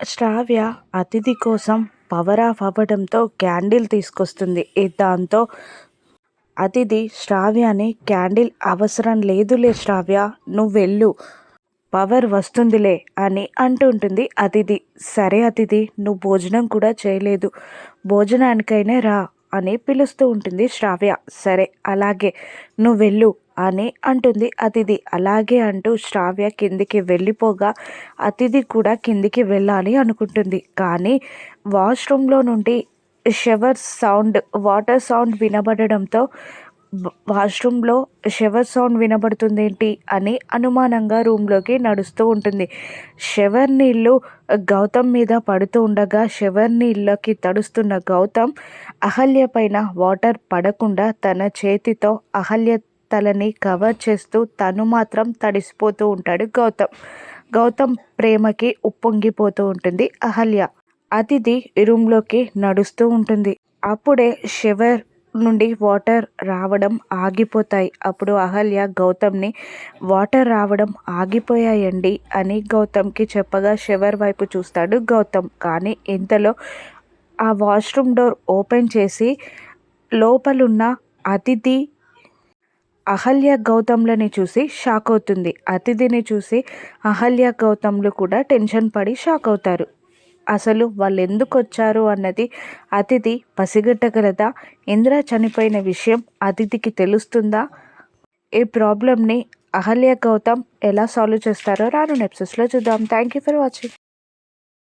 శ్రావ్య అతిథి కోసం power of అవ్వడంతో క్యాండిల్ తీసుకొస్తుంది. దాంతో అతిథి శ్రావ్యని క్యాండిల్ అవసరం లేదులే శ్రావ్య నువ్వు వెళ్ళు. పవర్ వస్తుందిలే అని అంటుంటుంది అతిథి. సరే అతిథి నువ్వు భోజనం కూడా చేయలేదు. భోజనానికైనా రా. అని పిలుస్తూ ఉంటుంది శ్రావ్య. సరే అలాగే నువ్వు వెళ్ళు అని అంటుంది అతిథి. అలాగే అంటూ శ్రావ్య కిందికి వెళ్ళిపోగా అతిథి కూడా కిందికి వెళ్ళాలి అనుకుంటుంది. కానీ వాష్రూమ్లో నుండి షవర్ సౌండ్ వాటర్ సౌండ్ వినబడడంతో వాష్రూమ్లో షవర్ సౌండ్ వినబడుతుంది ఏంటి అని అనుమానంగా రూమ్లోకి నడుస్తూ ఉంటుంది. షవర్ నీళ్ళు గౌతమ్ మీద పడుతూ ఉండగా షవర్ నీళ్ళకి తడుస్తున్న గౌతమ్ అహల్య పైన వాటర్ పడకుండా తన చేతితో అహల్య తలని కవర్ చేస్తూ తను మాత్రం తడిసిపోతూ ఉంటాడు గౌతమ్. గౌతమ్ ప్రేమకి ఉప్పొంగిపోతూ ఉంటుంది అహల్య. అతిథి రూమ్లోకి నడుస్తూ ఉంటుంది. అప్పుడే షవర్ నుండి వాటర్ రావడం ఆగిపోతాయి. అప్పుడు అహల్య గౌతమ్ని వాటర్ రావడం ఆగిపోయాయండి అని గౌతమ్కి చెప్పగా షవర్ వైపు చూస్తాడు గౌతమ్. కానీ ఇంతలో ఆ వాష్రూమ్ డోర్ ఓపెన్ చేసి లోపలున్న అతిథి అహల్య గౌతమ్లని చూసి షాక్ అవుతుంది. అతిథిని చూసి అహల్య గౌతమ్లు కూడా టెన్షన్ పడి షాక్ అవుతారు. అసలు వాళ్ళు ఎందుకు వచ్చారు అన్నది అతిథి పసిగట్టగలదా? ఇంద్ర చనిపోయిన విషయం అతిథికి తెలుస్తుందా? ఈ ప్రాబ్లమ్ని అహల్య గౌతమ్ ఎలా సాల్వ్ చేస్తారో రాను నెప్సెస్లో చూద్దాం. Thank you for watching.